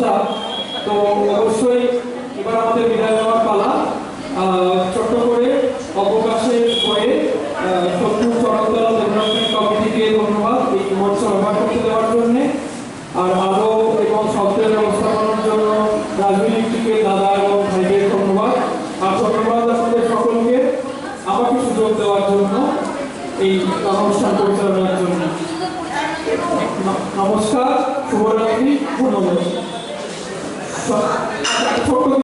দশটা তো অবশ্যই এবার আমাদের বিদায় নেওয়ার পালা ছোট্ট করে অবকাশের পরে সত্তর চরকতলা ডেভেলপমেন্ট কমিটিকে ধন্যবাদ এই মঞ্চ ব্যবহার করতে দেওয়ার জন্য। আর আরও এবং শব্দের ব্যবস্থাপনার জন্য রাজনীতিকে দাদা এবং ভাইকে ধন্যবাদ। আর ধন্যবাদ আপনাদের সকলকে আমাকে সুযোগ দেওয়ার জন্য, এই অনুষ্ঠান পরিচালনার জন্য। নমস্কার। শুভরাত্রি ধন্যবাদ ছোট্ট